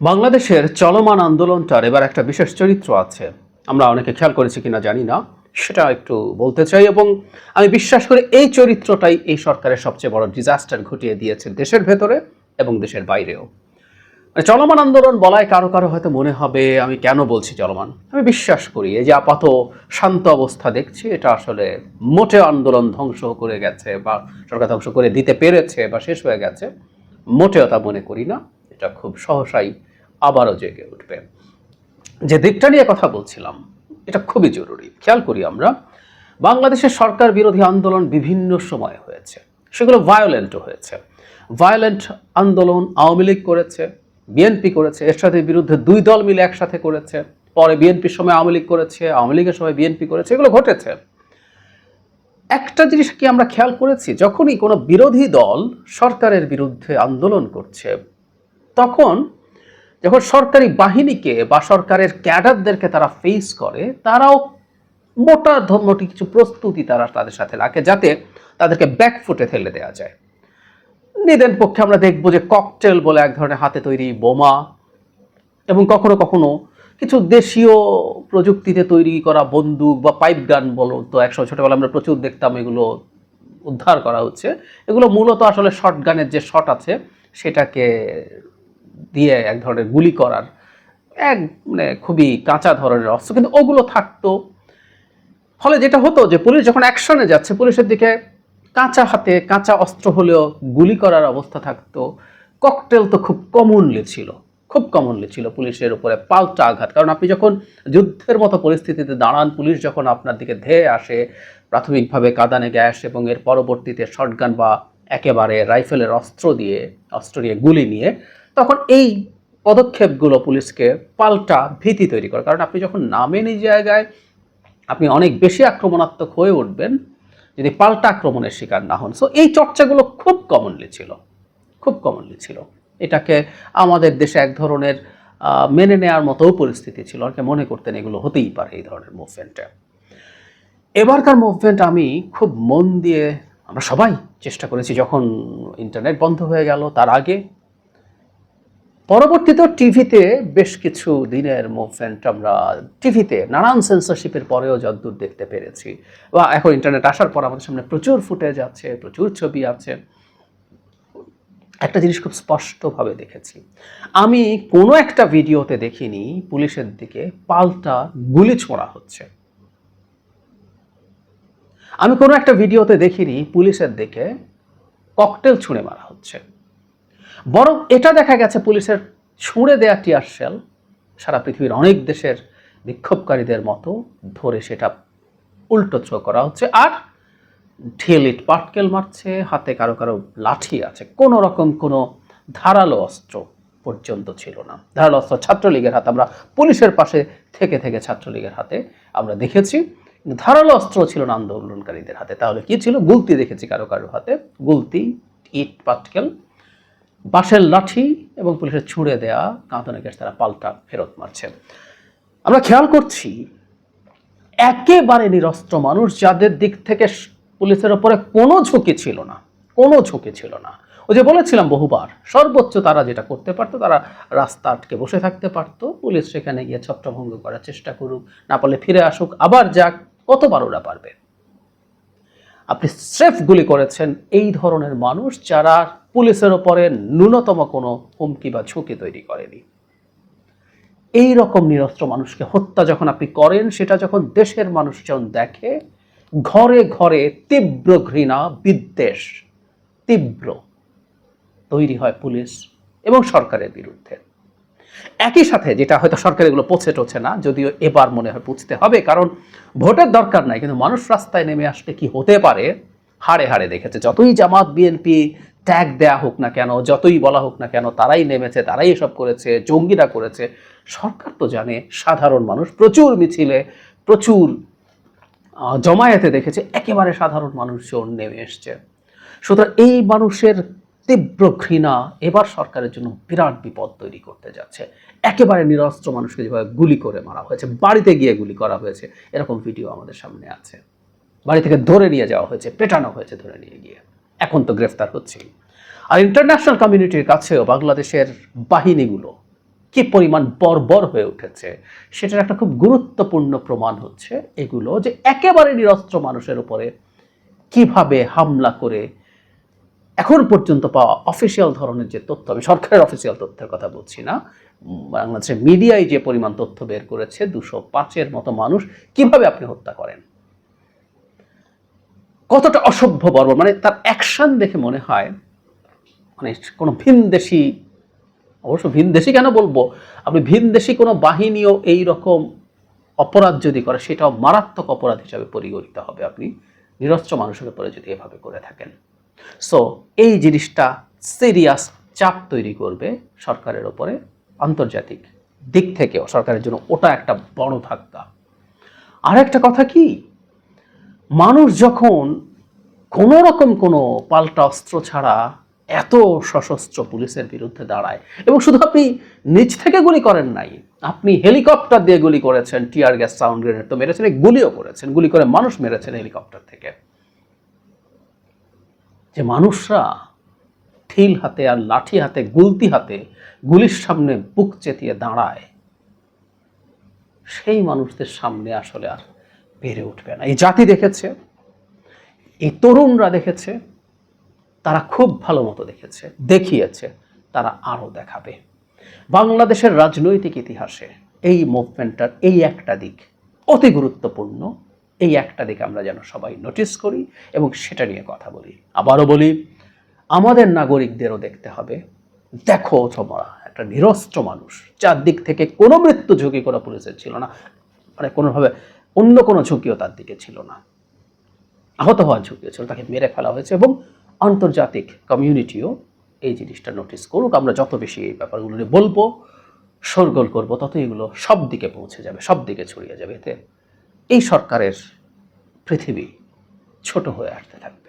বাংলাদেশের চলমান আন্দোলনটার এবার একটা বিশেষ চরিত্র আছে। আমরা অনেকে খেয়াল করেছি কিনা জানি না, সেটা একটু বলতে চাই এবং আমি বিশ্বাস করি এই চরিত্রটাই এই সরকারের সবচেয়ে বড় ডিজাস্টার ঘটিয়ে দিয়েছে দেশের ভেতরে এবং দেশের বাইরেও। মানে চলমান আন্দোলন বলায় কারও কারও হয়তো মনে হবে, আমি কেন বলছি চলমান? আমি বিশ্বাস করি, এই যে আপাত শান্ত অবস্থা দেখছি, এটা আসলে মোটে আন্দোলন ধ্বংস করে গেছে বা সরকার ধ্বংস করে দিতে পেরেছে বা শেষ হয়ে গেছে, মোটেও তা মনে করি না। এটা খুব সহসাই আবারও জেগে উঠবে। যে দিকটা নিয়ে কথা বলছিলাম, এটা খুবই জরুরি। খেয়াল করি আমরা, বাংলাদেশের সরকার বিরোধী আন্দোলন বিভিন্ন সময় হয়েছে। সেগুলো ভায়োলেন্টও হয়েছে। ভায়োলেন্ট আন্দোলন আওয়ামী লীগ করেছে বিএনপি করেছে, এর সাথে বিরুদ্ধে দুই দল মিলে একসাথে করেছে, পরে বিএনপির সময় আওয়ামী লীগ করেছে, আওয়ামী লীগের সময় বিএনপি করেছে, এগুলো ঘটেছে। একটা জিনিস কি আমরা খেয়াল করেছি, যখনই কোনো বিরোধী দল সরকারের বিরুদ্ধে আন্দোলন করছে, তখন যখন সরকারি বাহিনীকে বা সরকারের ক্যাডারদেরকে তারা ফেস করে, তারাও মোটা ধ- মোটি কিছু প্রস্তুতি তারা তাদের সাথে রাখে যাতে তাদেরকে ব্যাকফুটে ফেলে দেওয়া যায়। নিদেন পক্ষে আমরা দেখব যে ককটেল বলে এক ধরনের হাতে তৈরি বোমা এবং কখনো কখনো কিছু দেশীয় প্রযুক্তিতে তৈরি করা বন্দুক বা পাইপ গান বলো তো একসময় ছোটবেলা আমরা প্রচুর দেখতাম এগুলো উদ্ধার করা হচ্ছে। এগুলো মূলত আসলে শর্ট গানের যে শট আছে, সেটাকে দিয়ে এক ধরনের গুলি করার এক মানে খুবই কাঁচা ধরনের অস্ত্র। কিন্তু ওগুলো থাকতো। ফলে যেটা হতো যে পুলিশ যখন অ্যাকশনে যাচ্ছে, পুলিশের দিকে কাঁচা হাতে কাঁচা অস্ত্র হলেও গুলি করার অবস্থা থাকতো। ককটেল তো খুব কমনলি ছিল। খুব কমনলি ছিল পুলিশের উপরে পাল্টা আঘাত। কারণ আপনি যখন যুদ্ধের মতো পরিস্থিতিতে দাঁড়ান, পুলিশ যখন আপনার দিকে ধেয়ে আসে, প্রাথমিকভাবে কাদানে গ্যাস এবং এর পরবর্তীতে শটগান বা একেবারে রাইফেলের অস্ত্র দিয়ে, অস্ত্র নিয়ে গুলি নিয়ে তখন এই পদক্ষেপগুলো পুলিশকে পাল্টা ভীতি তৈরি করে। কারণ আপনি যখন নামেন এই জায়গায়, আপনি অনেক বেশি আক্রমণাত্মক হয়ে উঠবেন যদি পাল্টা আক্রমণের শিকার না হন। সো এই চর্চাগুলো খুব কমনলি ছিল, খুব কমনলি ছিল। এটাকে আমাদের দেশে এক ধরনের মেনে নেওয়ার মতোও পরিস্থিতি ছিল। আর অনেকে মনে করতেন এগুলো হতেই পারে এই ধরনের মুভমেন্টে এবারকার মুভমেন্ট আমি খুব মন দিয়ে আমরা সবাই চেষ্টা করেছি, যখন ইন্টারনেট বন্ধ হয়ে গেল, তার আগে পরবর্তীতে টিভিতে বেশ কিছু দিনের মুভমেন্ট আমরা টিভিতে নানান সেন্সরশিপের পরেও যদ্দূর দেখতে পেরেছি। বা এখন ইন্টারনেট আসার পর আমাদের সামনে প্রচুর ফুটেজ আছে, প্রচুর ছবি আছে। একটা জিনিস খুব স্পষ্টভাবে দেখেছি। আমি কোনো একটা ভিডিওতে দেখিনি পুলিশের দিকে পাল্টা গুলি ছোঁড়া হচ্ছে। আমি কোনো একটা ভিডিওতে দেখিনি পুলিশের দিকে ককটেল ছুঁড়ে মারা হচ্ছে। বরং এটা দেখা গেছে পুলিশের ছুঁড়ে দেয়া টিয়ার শেল। সারা পৃথিবীর অনেক দেশের বিক্ষোভকারীদের মতো ধরে সেটা উল্টো থ্রো করা হচ্ছে। আর ঢিল ইট, পাটকেল মারছে, হাতে কারও কারও লাঠি আছে। কোনো রকম কোনো ধারালো অস্ত্র পর্যন্ত ছিল না। ধারালো অস্ত্র ছাত্রলীগের হাতে। আমরা পুলিশের পাশে থেকে থেকে ছাত্রলীগের হাতে আমরা দেখেছি। ধারালো অস্ত্র ছিল না আন্দোলনকারীদের হাতে। তাহলে কি ছিল? গুলতি দেখেছি কারও কারও হাতে। গুলতি, ইট, পাটকেল বাঁশের লাঠি এবং পুলিশের ছুঁড়ে দেয়া কাঁদনে গ্যাস তারা পাল্টা ফেরত মারছে। আমরা খেয়াল করছি, একেবারে নিরস্ত্র মানুষ যাদের দিক থেকে পুলিশের ওপরে কোনো ঝুঁকি ছিল না, কোনো ঝুঁকি ছিল না। ওই যে বলেছিলাম বহুবার, সর্বোচ্চ তারা যেটা করতে পারতো, তারা রাস্তা আটকে বসে থাকতে পারতো। পুলিশ সেখানে গিয়ে ছত্রভঙ্গ করার চেষ্টা করুক, না পারলে ফিরে আসুক, আবার যাক, কতবার ওরা পারবে। আপনি স্রেফ গুলি করেছেন এই ধরনের মানুষ যারা পুলিশের ওপরে ন্যূনতম কোনো হুমকি বা ঝুঁকি তৈরি করেনি। এই রকম নিরস্ত্র মানুষকে হত্যা যখন আপনি করেন, সেটা যখন দেশের মানুষজন দেখে, ঘরে ঘরে তীব্র ঘৃণা, বিদ্বেষ, তীব্র তৈরি হয় পুলিশ এবং সরকারের বিরুদ্ধে। একই সাথে যেটা হয়তো সরকার এগুলো পৌঁছে টোছে না, যদিও এবার মনে হয় পুছতে হবে, কারণ ভোটের দরকার নাই, কিন্তু মানুষ রাস্তায় নেমে আসলে কি হতে পারে, হাড়ে হাড়ে দেখেছে। যতই জামাত, বিএনপি ট্যাগ দেয়া হোক না কেন, যতই বলা হোক না কেন, তারাই নেমেছে, তারাই এসব করেছে, জঙ্গিরা করেছে। সরকার তো জানে, সাধারণ মানুষ প্রচুর মিছিলে, প্রচুর জমায়েতে দেখেছে, একেবারে সাধারণ মানুষজন নেমে এসছে। সুতরাং এই মানুষের তীব্র ঘৃণা এবার সরকারের জন্য বিরাট বিপদ তৈরি করতে যাচ্ছে। একেবারে নিরস্ত্র মানুষকে যেভাবে গুলি করে মারা হয়েছে, বাড়িতে গিয়ে গুলি করা হয়েছে, এরকম ভিডিও আমাদের সামনে আছে। বাড়ি থেকে ধরে নিয়ে যাওয়া হয়েছে, পেটানো হয়েছে ধরে নিয়ে গিয়ে। এখন তো গ্রেফতার হচ্ছেই। আর ইন্টারন্যাশনাল কমিউনিটির কাছেও বাংলাদেশের বাহিনীগুলো কি পরিমাণ বর্বর হয়ে উঠেছে, সেটার একটা খুব গুরুত্বপূর্ণ প্রমাণ হচ্ছে এগুলো যে একেবারে নিরস্ত্র মানুষের উপরে কীভাবে হামলা করে এখন পর্যন্ত পাওয়া অফিসিয়াল ধরনের যে তথ্য, আমি সরকারের অফিসিয়াল তথ্যের কথা বলছি না বাংলাদেশের মিডিয়ায় যে পরিমাণ তথ্য বের করেছে, দুশো পাঁচের মতো মানুষ কীভাবে আপনি হত্যা করেন? কতটা অসভ্য বর্ব মানে তার অ্যাকশন দেখে মনে হয় মানে কোনো ভিনদেশি, অবশ্য ভিনদেশি কেন বলব? আপনি ভিনদেশি কোনো বাহিনীও এই রকম অপরাধ যদি করে, সেটাও মারাত্মক অপরাধ হিসাবে পরিগণিত হবে। আপনি নিরস্ত্র মানুষের উপরে যদি এভাবে করে থাকেন। সো এই জিনিসটা সিরিয়াস চাপ তৈরি করবে সরকারের ওপরে, আন্তর্জাতিক দিক থেকেও, সরকারের জন্য ওটা একটা বড় ধাক্কা। আর একটা কথা কি? মানুষ যখন কোনো রকম কোনো পাল্টা অস্ত্র ছাড়া এত সশস্ত্র পুলিশের বিরুদ্ধে দাঁড়ায়, এবং শুধু আপনি নিচ থেকে গুলি করেন নাই, আপনি হেলিকপ্টার দিয়ে গুলি করেছেন, টিয়ার গ্যাস, সাউন্ড গ্রেনেড তো মেরেছেন, গুলিও করেছেন, গুলি করে মানুষ মেরেছেন হেলিকপ্টার থেকে। যে মানুষরা ঠিল হাতে আর লাঠি হাতে, গুলতি হাতে গুলির সামনে বুক চেতিয়ে দাঁড়ায়, সেই মানুষদের সামনে আসলে আর বেড়ে উঠবে না। এই জাতি দেখেছে, এই তরুণরা দেখেছে, তারা খুব ভালো মতো দেখেছে, দেখিয়েছে, তারা আরও দেখাবে। বাংলাদেশের রাজনৈতিক ইতিহাসে এই মুভমেন্টটার এই একটা দিক অতি গুরুত্বপূর্ণ। এই একটা দিকে আমরা যেন সবাই নোটিস করি এবং সেটা নিয়ে কথা বলি। আবারও বলি, আমাদের নাগরিকদেরও দেখতে হবে, দেখো তোমরা, একটা নিরস্ত্র মানুষ যার দিক থেকে কোনো মৃত্যু ঝুঁকি কোনো পুলিশের ছিল না মানে কোনোভাবে অন্য কোনো ঝুঁকিও তার দিকে ছিল না। আহত হওয়ার ঝুঁকিও ছিল, তাকে মেরে ফেলা হয়েছে এবং আন্তর্জাতিক কমিউনিটিও এই জিনিসটা নোটিস করুক, আমরা যত বেশি এই ব্যাপারগুলো নিয়ে বলব, শোরগোল করব তত এগুলো সব দিকে পৌঁছে যাবে সব দিকে ছড়িয়ে যাবে। এতে এই সরকারের পৃথিবী ছোট হয়ে আসতে থাকবে।